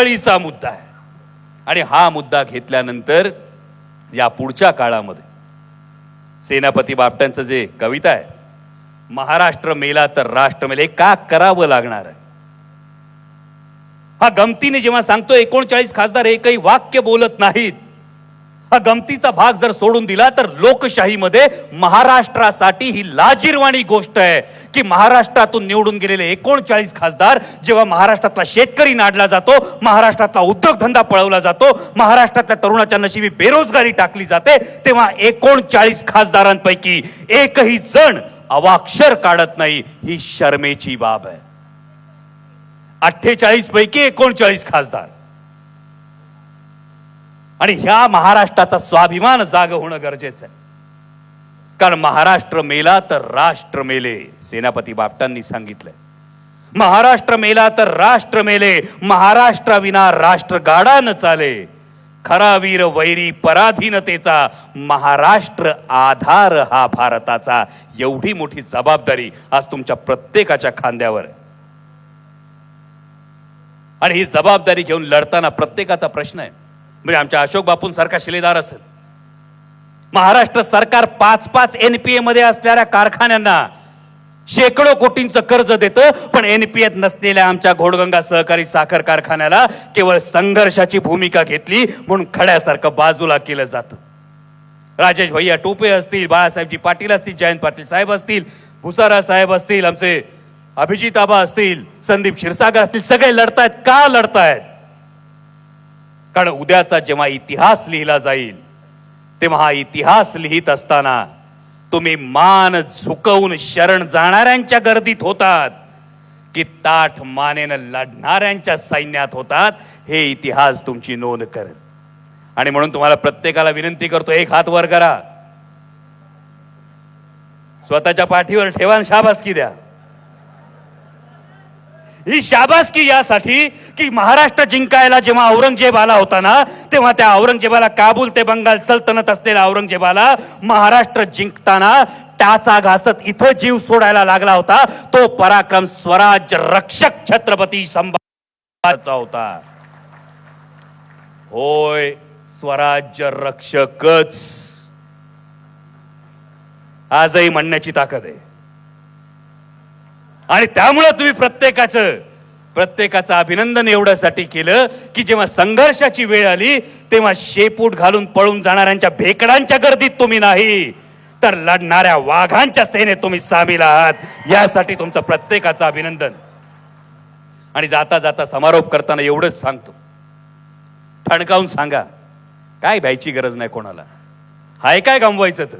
कळीचा मुद्दा आहे. आणि हा मुद्दा घेतल्यानंतर या पुढच्या काळामध्ये सेनापती बापटांचं जे कविता आहे महाराष्ट्र मेला तर राष्ट्र मेले का करावं लागणार आहे? हा गमतीने जेव्हा सांगतो एकोणचाळीस खासदार एकही वाक्य बोलत नाहीत. हा गमतीचा भाग जर सोडून दिला तर लोकशाहीमध्ये महाराष्ट्रासाठी ही लाजीरवाणी गोष्ट आहे की महाराष्ट्रातून निवडून गेलेले एकोणचाळीस खासदार जेव्हा महाराष्ट्रातला शेतकरी नाडला जातो महाराष्ट्रातला उद्योगधंदा पळवला जातो महाराष्ट्रातल्या तरुणाच्या नशिबी बेरोजगारी टाकली जाते तेव्हा एकोणचाळीस खासदारांपैकी एकही जण अवाक्षर काढत नाही ही शर्मेची बाब आहे. अठ्ठेचाळीस पैकी एकोणचाळीस खासदार. आणि ह्या महाराष्ट्राचा स्वाभिमान जाग होणं गरजेचं आहे. कारण महाराष्ट्र मेला तर राष्ट्र मेले सेनापती बापटांनी सांगितलंय. महाराष्ट्र मेला तर राष्ट्र मेले महाराष्ट्राविना राष्ट्र गाडा न चाले. खरा वीर वैरी पराधीनतेचा महाराष्ट्र आधार हा भारताचा. एवढी मोठी जबाबदारी आज तुमच्या प्रत्येकाच्या खांद्यावर आहे. आणि ही जबाबदारी घेऊन लढताना प्रत्येकाचा प्रश्न आहे. म्हणजे आमच्या अशोक बापूंसारखा शिलेदार असेल. महाराष्ट्र सरकार पाच पाच एनपीए मध्ये असणाऱ्या कारखान्यांना शेकडो कोटींचं कर्ज देतं पण एनपीएत नसलेल्या आमच्या घोडगंगा सहकारी साखर कारखान्याला केवळ संघर्षाची भूमिका घेतली म्हणून खड्यासारखं बाजूला केलं जातं. राजेश भैया टोपे असतील बाळासाहेबजी पाटील असतील जयंत पाटील साहेब असतील भुसारा साहेब असतील आमचे अभिजित आबा असतील संदीप क्षीरसागर असतील सगळे लढतायत. का लढतायत? कारण उद्याचा जेव्हा इतिहास लिहिला जाईल तेव्हा हा इतिहास लिहित असताना तुम्ही मान झुकवून शरण जाणाऱ्यांच्या गर्दीत होतात की ताठ मानेनं लढणाऱ्यांच्या सैन्यात होतात हे इतिहास तुमची नोंद करत. आणि म्हणून तुम्हाला प्रत्येकाला विनंती करतो एक हात वर करा. स्वतःच्या पाठीवर ठेवा शाबासकी द्या. ही शाबासकी यासाठी की महाराष्ट्र जिंकायला जेव्हा औरंगजेब आला होता ना तेव्हा त्या औरंगजेबाला काबूल ते बंगाल सल्तनत असलेल्या औरंगजेबाला महाराष्ट्र जिंकताना त्याचा घासत इथं जीव सोडायला लागला होता. तो पराक्रम स्वराज्य रक्षक छत्रपती संभाजीचा होता. होय स्वराज्य रक्षकच. आजही म्हणण्याची ताकद आहे. आणि त्यामुळं तुम्ही प्रत्येकाचं प्रत्येकाचं अभिनंदन एवढ्यासाठी केलं की जेव्हा संघर्षाची वेळ आली तेव्हा शेपूट घालून पळून जाणाऱ्यांच्या भेकडांच्या गर्दीत तुम्ही नाही तर लढणाऱ्या वाघांच्या सेनेत तुम्ही सामील आहात. यासाठी तुमचं प्रत्येकाचं अभिनंदन. आणि जाता जाता समारोप करताना एवढंच सांगतो. ठणकावून सांगा काय भ्यायची गरज नाही कोणाला. हाय काय गमवायचं तर?